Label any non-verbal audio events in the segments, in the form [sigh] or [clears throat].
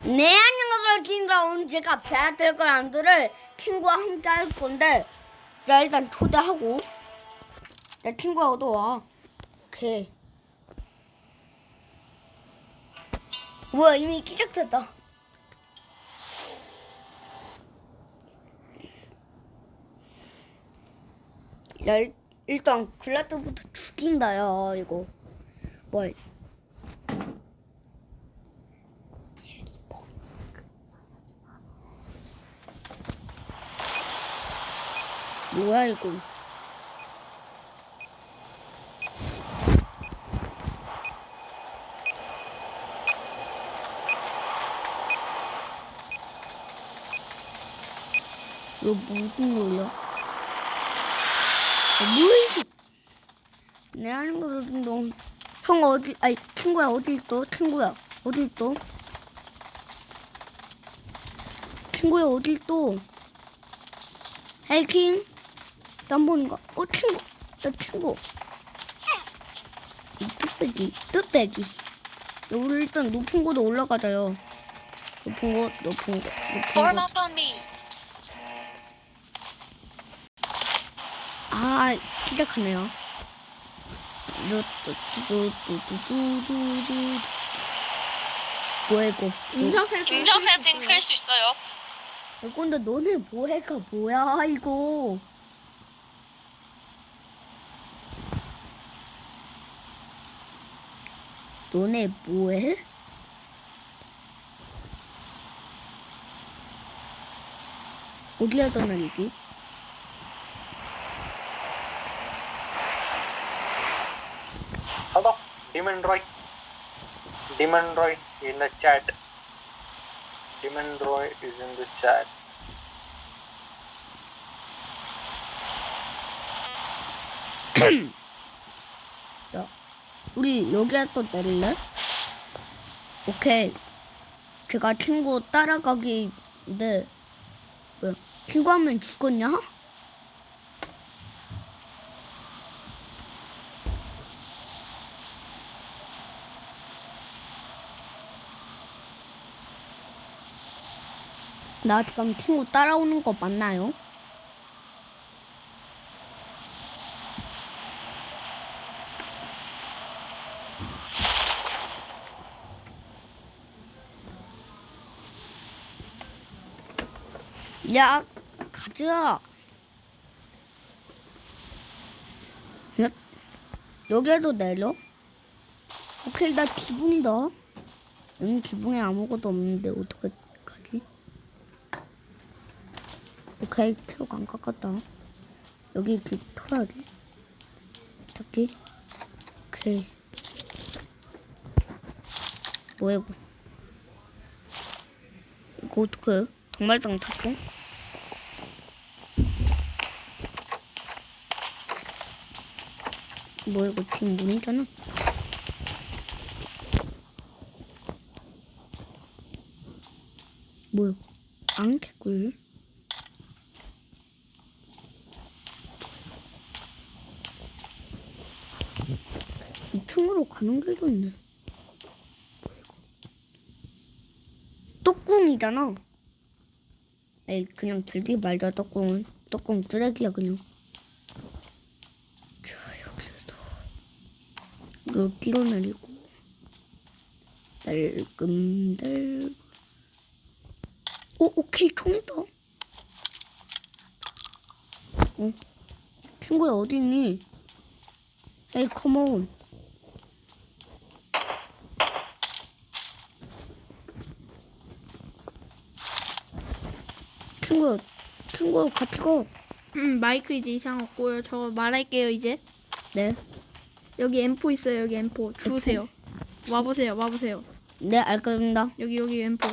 네, 안녕하세요. 친구들. 오늘 제가 배틀그라운드를 친구와 함께 할 건데, 자, 일단 초대하고, 내 친구하고도 와. 오케이. 뭐야, 이미 시작됐다. 야, 일- 일단 글라드부터 죽인다요, 이거. 뭐, 뭐야, 이거. 이거 무슨 노래야? 어, 뭐야, 이거? 내 하는 거를 좀, 형 어디, 아니, 친구야, 어디 있어? 친구야, 어디 있어? 친구야, 어디 있어? 해킹? 난 보는 거. 어, 친구. 나 친구. 뚝배기, 뚝배기. 우리 일단 높은 곳에 올라가자요. 높은 곳, 높은 곳, 높은 곳. 아, 시작하네요. 두두두두두두두. 뭐해, 이거? 임정세팅 클수 있어요. 근데 너네 뭐해가 뭐야, 이거. 너네 뭐해? 어디 하던 날이지? Hello, Demon Roy. Demon Roy in the chat. Demon Roy is in the chat. [coughs] [coughs] [coughs] 야, 우리 여기에 또 내릴래? 오케이. 제가 친구 따라가기인데, 뭐야, 친구 한명 죽었냐? 나 지금 친구 따라오는 거 맞나요? 야, 가자. 야, 여기에도 내려? 오케이, 나 기분이다. 응, 기분에 아무것도 없는데 어떡하지? 오케이, 트럭 안 깎았다. 여기 길 털어야지. 닫기. 오케이. 뭐야, 이거. 이거 어떡해? 동말당 탔어? 뭐야 이거 지금 문이잖아 뭐야 이거? 안 개꿀 이 층으로 가는 길도 있네. 뚜껑이잖아. 에이 그냥 들지 말자 떡국은. 떡국 쓰레기야 그냥 자 여기도 이거 뛰어내리고 달끔달 오 오케이 총이다 어 친구야 어디 있니 에이 컴온 친구야 친구야 같이 가 음, 마이크 이제 이상 없고요. 저 말할게요 이제. 네. 여기 M4 있어요. 여기 M4 주세요. 와보세요. 와보세요. 네, 알겠습니다. 여기 여기 M4.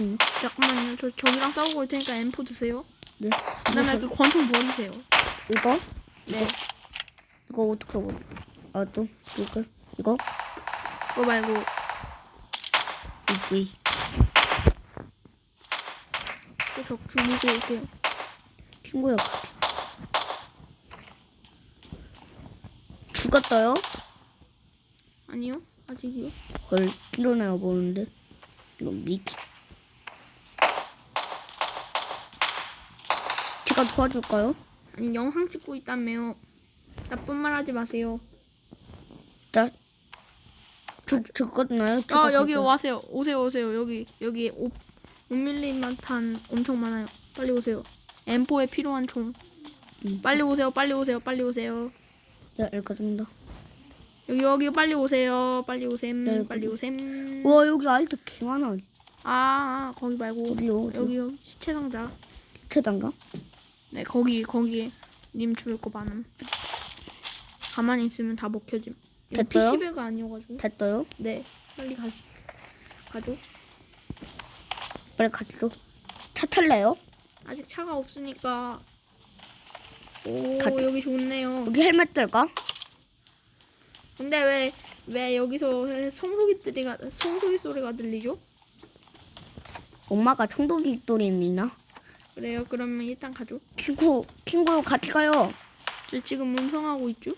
음, 잠깐만요. 저 저기랑 싸우고 올 테니까 M4 드세요. 네. 그다음에 그 권총 버리세요. 이거? 네. 이거 어떻게 보내? 아, 또, 이거, 이거, 그거 말고 이거. 또저 죽이고 올게요. 친구야. 죽었어요? 아니요. 아직이요. 헐, 일어나요 보는데. 이런 미키. 제가 도와줄까요? 아니 영상 찍고 있다며요. 나쁜 말 하지 마세요. 자, 죽 죽었나요? 아 여기 와세요. 오세요 오세요. 여기 여기 5 5mm만 탄 엄청 많아요. 빨리 오세요. M4에 필요한 총. 음. 빨리 오세요. 빨리 오세요. 빨리 오세요. 네, 알겠습니다. 여기 여기 빨리 오세요. 빨리 오셈. 네, 빨리 오셈. 와 여기 아이들 개 많아. 아, 아 거기 말고 어디요? 어디요? 여기요 시체 상자. 체단가? 네 거기 거기 님 죽을 거 많음. 가만히 있으면 다 먹혀짐. 됐어요? PC배가 아니어가지고. 됐어요? 네 빨리 가 가죠. 빨리 가시죠. 차 탈래요? 아직 차가 없으니까. 오 가- 여기 좋네요. 우리 헬멧 들까? 근데 왜 왜 여기서 성소기들이가 성소기 소리가 들리죠? 엄마가 청동기 또리입니다. 그래요. 그러면 일단 가죠. 친구, 친구 같이 가요. 저 지금 운송하고 있죠?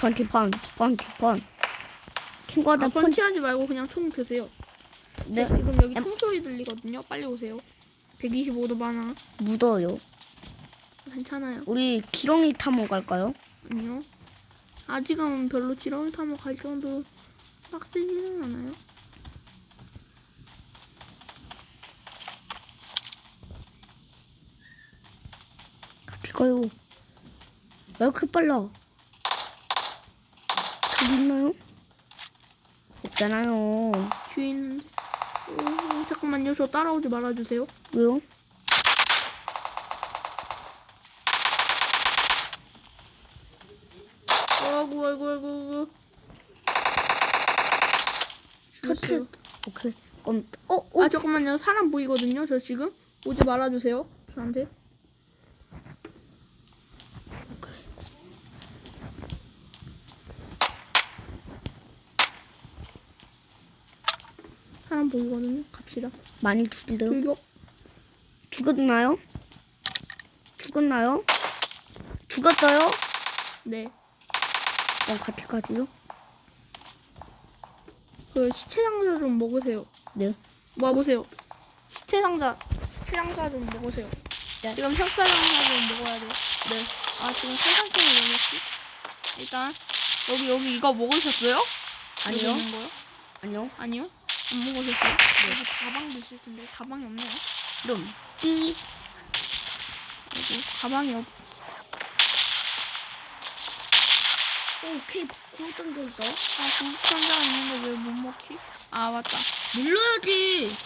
번티 펀, 번티펀. 친구한테 아, 펀, 펀치하지 말고 그냥 총 드세요. 네, 지금 여기 총 소리 들리거든요. 빨리 오세요. 125도 많아. 묻어요. 괜찮아요. 우리 기렁이 타모 갈까요? 아니요. 아직은 별로 지렁이 타고 갈 정도 빡세지는 않아요. 같이 가요. 왜 이렇게 빨라? 저기 있나요? 없잖아요. 있는데. 오, 잠깐만요. 저 따라오지 말아주세요. 왜요? 아이고, 아이고, 아이고, 아이고. 죽였어요. 오케이. 그럼, 어, 어, 아, 잠깐만요. 사람 보이거든요. 저 지금. 오지 말아주세요. 저한테. 사람 보이거든요. 갑시다. 많이 죽인대요. 불교. 죽었나요? 죽었나요? 죽었어요? 네. 그럼 같이 가지요? 그 시체 상자 좀 먹으세요. 네. 모아보세요. 시체 상자, 시체 상자 좀 먹으세요. 네. 지금 혁사 상자 좀 먹어야 돼요. 네. 아, 지금 생산성이 왜 먹지? 일단, 여기, 여기 이거 먹으셨어요? 여기 아니요. 있는 거요? 아니요. 아니요. 안 먹으셨어요? 여기 가방도 있을 텐데, 가방이 없네요. 그럼, 삐. 여기 가방이 없, 오케이, 구워 당겨있다. 아, 고급 상자가 있는데 왜 못 먹지? 아, 맞다. 눌러야지.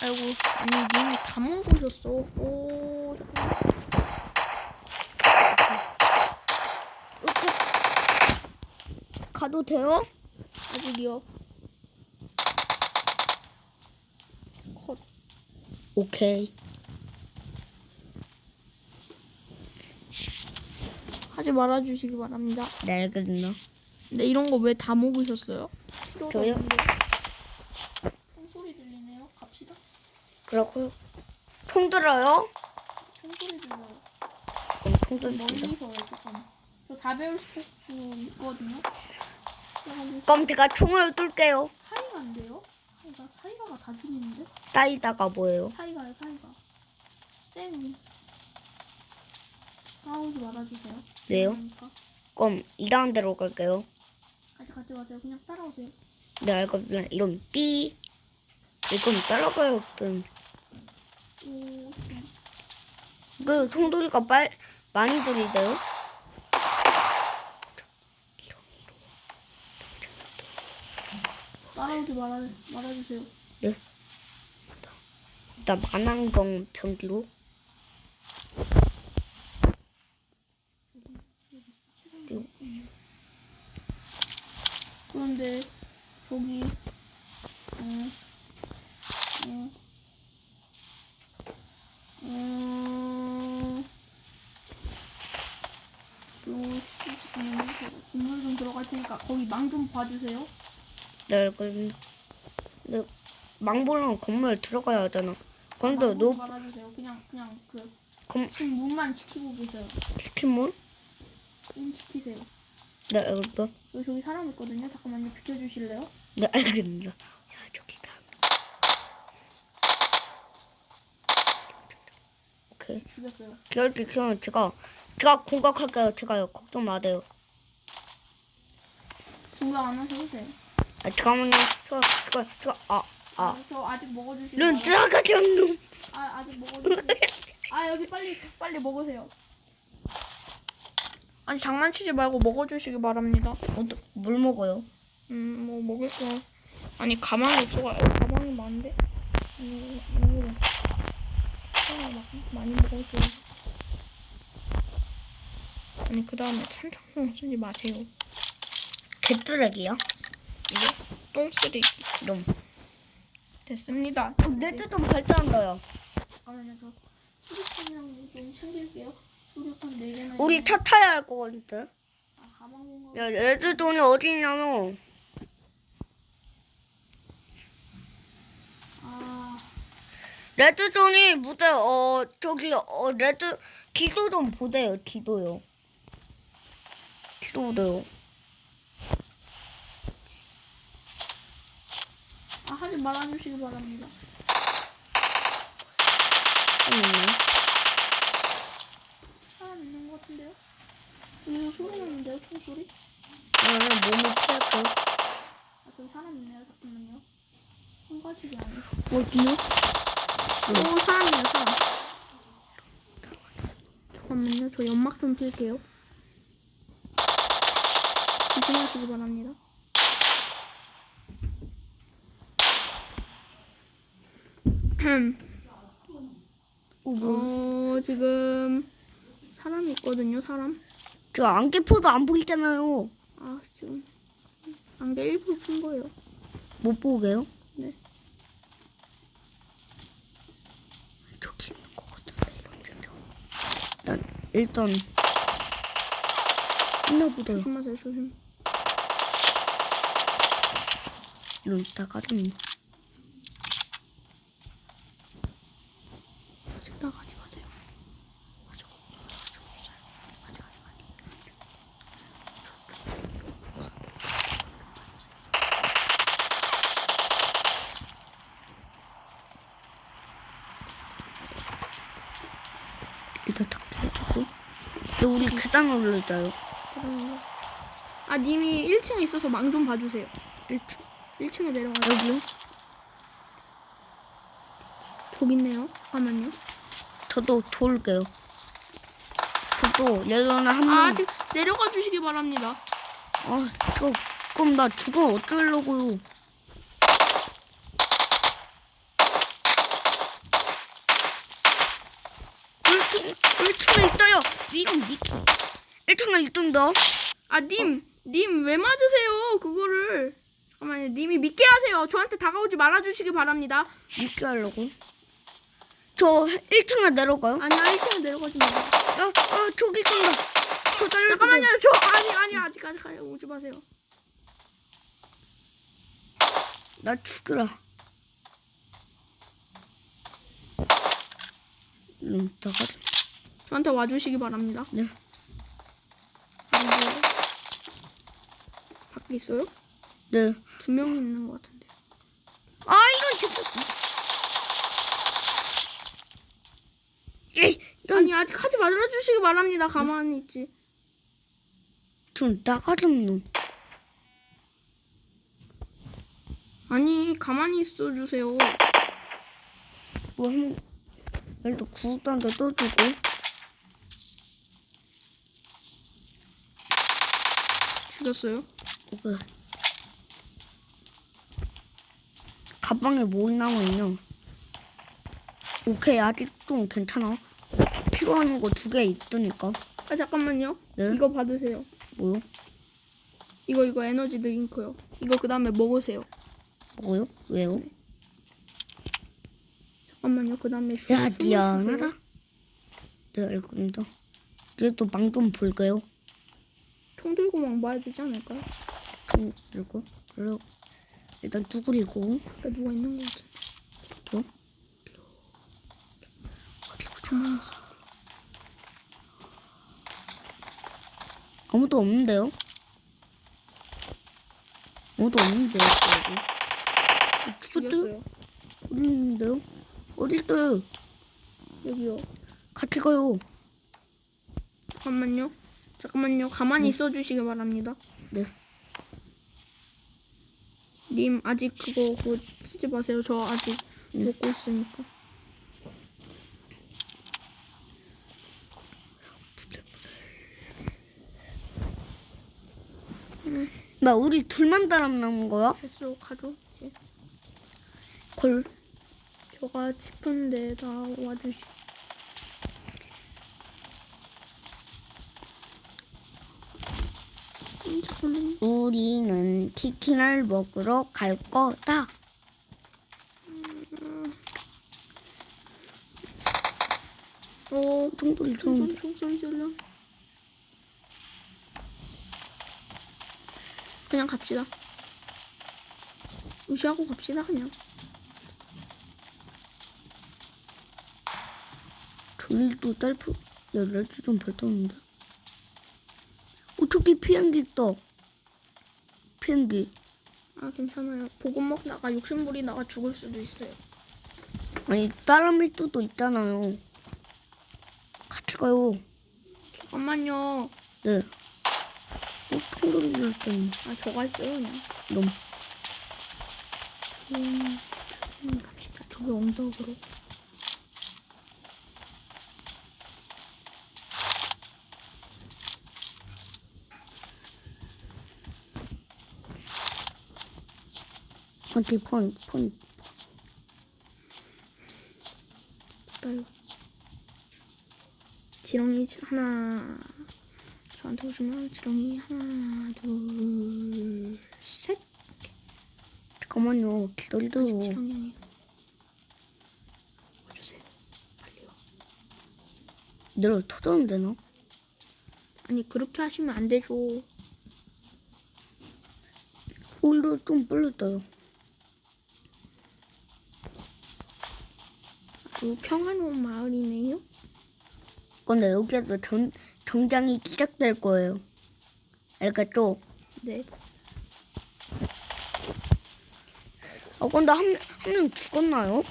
아이고, 아니, 님이 다 먹으셨어. 오. 이렇게. 가도 돼요? 아직이요. 컷. 오케이. 하지 말아주시기 바랍니다. 네, 알겠습니다. 근데 이런 거 왜 다 먹으셨어요? 필요가 저요? 없는데. 총소리 들리네요. 갑시다. 그렇고, 통 들어요? 총소리 들려요. 그럼 통좀 듭니다. 멀리서 잠깐. 저 4배율 스포츠 있거든요. 그래가지고 그럼 제가 총을 뚫게요. 사이가 안 돼요? 사이가 사이가가 다 죽이는데? 따이다가 뭐예요? 사이가. 쌤이. 싸우지 말아주세요. 왜요? 그러니까. 그럼 이상한 데로 갈게요. 같이 같이 가세요. 그냥 따라오세요. 네, 알겠습니다. 이런 삐. 이건 따라가요. 그럼. 오. 그 송돌이가 빨 많이 들이대요. 따라오지 말아 말아주세요. 나 만한경 변기로. 그런데 저기 어, 어, 어, 요 잠깐만요. 건물 좀 들어갈 테니까 거기 망 좀 봐주세요. 네, 알겠습니다. 네, 망보랑 건물 들어가야 하잖아. 그런데 망너좀 말아주세요. 그냥 그냥 그 검, 지금 문만 지키고 계세요. 치킨 문? 문 지키세요. 네, 알겠다. 여기 저기 사람 있거든요. 잠깐만요. 비켜주실래요? 네, 알겠습니다. 야, 저기다. 오케이. 죽였어요. 저렇게 키우면 제가, 제가 공격할게요. 제가요. 걱정 마세요. 공격 안 하셔도 돼요. 아, 잠깐만요. 저, 저, 저, 아, 아. 아, 저 아직 먹어주시면. 눈 들어가지 않는 아, 아직 먹어주세요. 아, 여기 빨리, 빨리 먹으세요. 아니 장난치지 말고 먹어주시기 바랍니다. 어떠, 뭘 먹어요? 음 뭐 먹을 거 아니 가방이 없어가 가방이 많은데 음, 이거 아, 막 많이 먹을게요. 아니 그 다음에 산창송 쓰지 마세요. 개뚜레기요? 이게 똥 쓰레기 이런. 됐습니다. 레드 좀 발전한다요. 잠깐만요 저 수류탄이랑 좀 챙길게요. 수류탄 4 개나. 우리 차 타야 할것 같은데. 아 가방. 야, 레드 돈이 어디 있냐면 아 레드 존이 무대 어 저기 어 레드 기도 좀 보세요. 기도요. 기도 보세요. 아, 하지 말아주시기 바랍니다. 잠깐만요. 사람 있는 것 같은데요? 여기서 나는데요? 총소리? 나는 몸을 피할게요. 아, 저기 사람 있네요. 잠깐만요. 한 가지가 아니고. 어디요? 오, 사람이에요, 사람. 잠깐만요. 저 연막 좀 필게요. 조심하시기 바랍니다. 어, [clears throat] 뭐? 어, 지금 사람이 있거든요, 사람. 저 안개포도 안 보이잖아요. 아, 지금 안개 일부러 푼 거예요. 못 보게요? 네. 저기 있는 것 같은데 이런 데죠. 일단 일단 있나 보다요. 조심하세요, 조심. 이런 따가리. 아직 나가지 마세요. 아직 없어요. 아직 없어요. 아직 아직 아직. 일단 탁 해주고. 근데 우리 계단 올라자요. 그러면 아 님이 1층에 있어서 망 좀 봐주세요. 1층 1층에 내려가요. 여기요? 저기 있네요. 잠깐만요. 저도 돌게요. 저도 예전에 한 번. 아 아직 내려가 주시기 바랍니다. 아, 저 그럼 나 죽어 어쩌려고요? 일층 일층에 있다요. 이런 미키. 일층에 있던다. 아 님, 님 왜 맞으세요? 그거를. 잠깐만요. 님이 믿게 하세요. 저한테 다가오지 말아 주시기 바랍니다. 미키 하려고. 저 1층에 내려가요. 아니야 1층에 내려가지 마세요. 아, 아 저기 있던다. 저 달려. 잠깐만요. 저 아니 아니 아직 아직 아직 오지 마세요. 나 죽여라. 음, 나가. 저한테 와 주시기 바랍니다. 네. 뭐, 밖에 있어요? 네. 두명 있는 것 같은데. 아, 이런 진짜. 에이, 이런 아니 아직 하지 말아 주시기 바랍니다. 가만히 있지. 좀 나가는 놈. 아니 가만히 있어 주세요. 뭐 한, 일단 구단도 떠주고. 죽였어요. 오케이. 가방에 뭐 남아있냐? 오케이, 아직 좀 괜찮아. 필요한 거 두 개 있으니까. 아 잠깐만요. 네? 이거 받으세요. 뭐요? 이거 이거 에너지 드링크요. 이거 그 다음에 먹으세요. 뭐요? 왜요? 잠깐만요. 그 다음에 야, 미안하다. 네, 알겠습니다. 그래도 망 좀 볼게요. 총 들고 막 봐야 되지 않을까요? 좀 들고. 그리고 일단 두구리고. 앞에 누가 있는 것 같은데. 또. 어디 보자. 아무도 없는데요? 아무도 없는데요, 여기. 어디 있는데요? 어디 있어요? 여기요. 같이 가요. 잠깐만요. 잠깐만요. 가만히 있어 주시기 바랍니다. 네. 님 아직 그거 그거 쓰지 마세요. 저 아직 네. 먹고 있으니까. 나 우리 둘만 사람 남은 거야? 패스로 가죠. 이제. 걸. 저가 싶은데 다 와주시. 음. 우리는 치킨을 먹으러 갈 거다. 어, 좀. 총선 총선 질러. 그냥 갑시다. 무시하고 갑시다 그냥. 졸리도 딸프 열일주 좀 벌떴는데. 어 저기 비행기 있다. 비행기. 아 괜찮아요. 보고 먹다가 욕심부리 나가 죽을 수도 있어요. 아니 다른 밀도도 있잖아요. 같이 가요. 잠깐만요. 네. 어 총소리 들렸더니 아 저가 있어요 그냥. 너무. 음, 음, 갑시다. 저기 엉덩으로. 어디 폰 폰. 됐다요. 지렁이 하나. 저한테 오시면 지렁이 하나, 둘, 셋. 잠깐만요. 아직 기다려요. 지렁이 아니에요. 와주세요. 빨리요. 내려 터져면 되나? 아니 그렇게 하시면 안 되죠. 오히려 좀 빨렸다요. 아주 평화로운 마을이네요. 근데 여기에서 전, 정장이 시작될 거예요. 알겠죠? 네. 아, 근데 한, 한 명 죽었나요?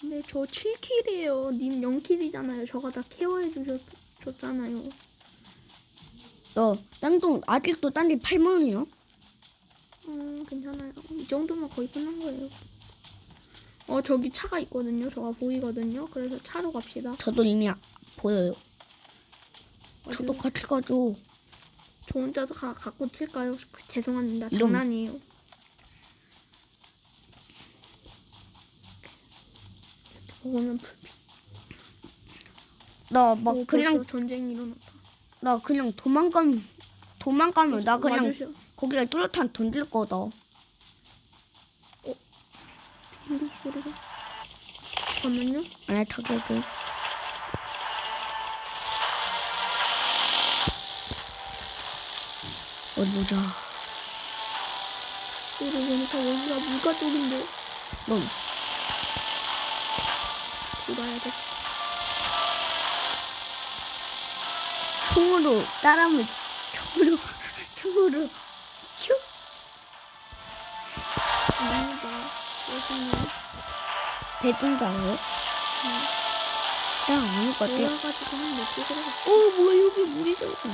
근데 저 7킬이에요. 님 0킬이잖아요. 저가 다 케어해 주셨잖아요. 야, 딴동 아직도 딴지 8만이요? 음, 괜찮아요. 이 정도면 거의 끝난 거예요. 어, 저기 차가 있거든요. 저가 보이거든요. 그래서 차로 갑시다. 저도 이미 아- 보여요. 어디- 저도 같이 가죠. 저 혼자서 가, 갖고 튈까요? 그, 죄송합니다. 이런- 장난이에요. 이렇게 먹으면 불빛. 나막 오, 그냥, 전쟁이 일어났다. 나 그냥 도망가면, 도망가면 나 그냥 와주셔. 거기에 뚜렷한 던질 거다. 우리 소리가. 잠깐만요. 안 타격을. 어디 보자. 소리 보니까 여기가 물가 쪽인데. 넌, 돌아야 돼. 총으로 따라하면, 총으로, [laughs] 총으로, 멋있네요. 배준자예요? 나 아닐 것 같아요. 올라가지고 한몇개 들어갔어. 어, 뭐야, 여기 물이 들어가.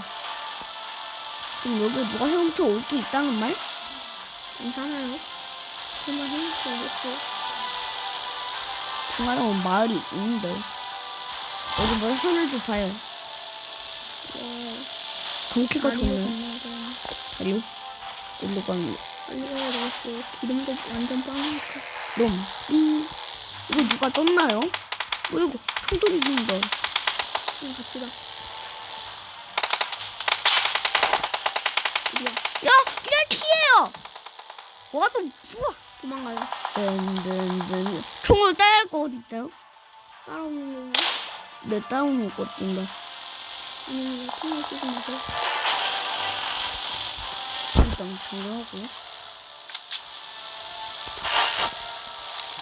그럼 여기 누가 헤엄쳐 올 수 있다는 말? 괜찮아요. 정말 행복하겠어요. 평화로운 마을이 있는데. 여기 뭐 하늘도 봐요. 와, 경치가 많이 좋네. 달려. 일로 가면, 빨리 가야 되겠어요. 기름도 완전 빵이니까. 놈. 이, 이거 누가 떴나요? 어, 이거 총소리 들린다. 그럼 갑시다. 야, 그냥 피해요! 와도 부어. 도망가요. 든든든. 총을 따야 할거 어딨어요? 따라오는 건가? 내 따라오는 거 같은데. 아니면 통을 쓰지 마세요. 일단 정리하고.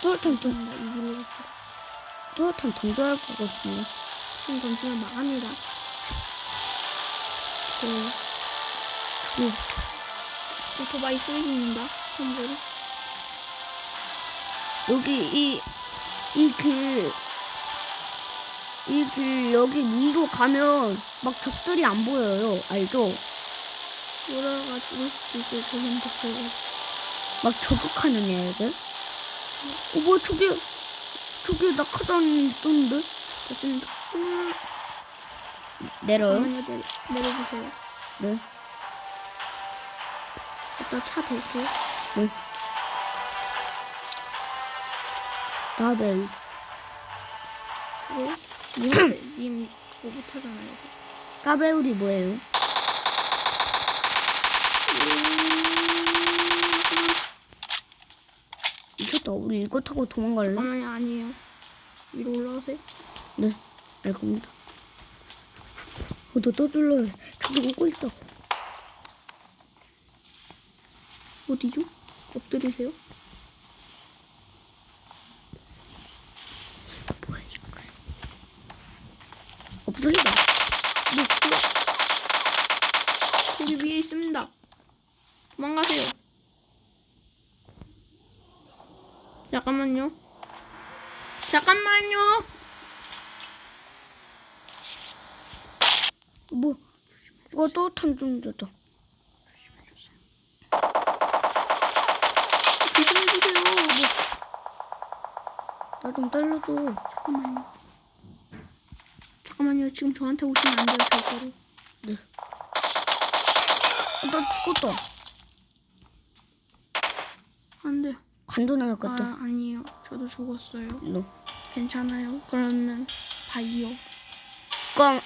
뚜렷한 갑시다. 뚜렷한 던져야 할것 같은데. 지금 던지면 망합니다. 그, 그, 오토바이 수입입니다. 선보로. 여기 이, 이 길, 이 길 여기 위로 가면 막 적들이 안 보여요. 알죠? 돌아가 죽을 수도 있어요. 저 핸드폰. 막 저격하는 애들. 어, 뭐 저기 저기 낙하산 있던데? 됐습니다. 음, 내려요? 잠깐만요. 내려, 내려주세요. 네. 일단 차 댈게요. 다음에 차고. 님한테, 님 그거 못하잖아요. 까베울이 뭐예요? 미쳤다. 우리 이거 타고 도망갈래? 잠깐만요. 아니에요. 위로 올라가세요. 네, 알 겁니다. 어, 너 떠들러 저기 오고 있다고. 어디죠? 엎드리세요. 뭐야 이거? 엎드리다. 뭐, 뭐야? 여기 위에 있습니다. 도망가세요. 잠깐만요. 잠깐만요. 뭐? 이거 또 탐정자다. 조심해주세요. 뭐, 나좀 달려줘. 잠깐만요. 잠깐만요. 지금 저한테 오시면 안 돼요, 절대로. 어, 나 죽었다. 안 돼요. 간도나였겠다. 아, 아니에요. 저도 죽었어요. 너. 괜찮아요. 그러면 바이오. 그럼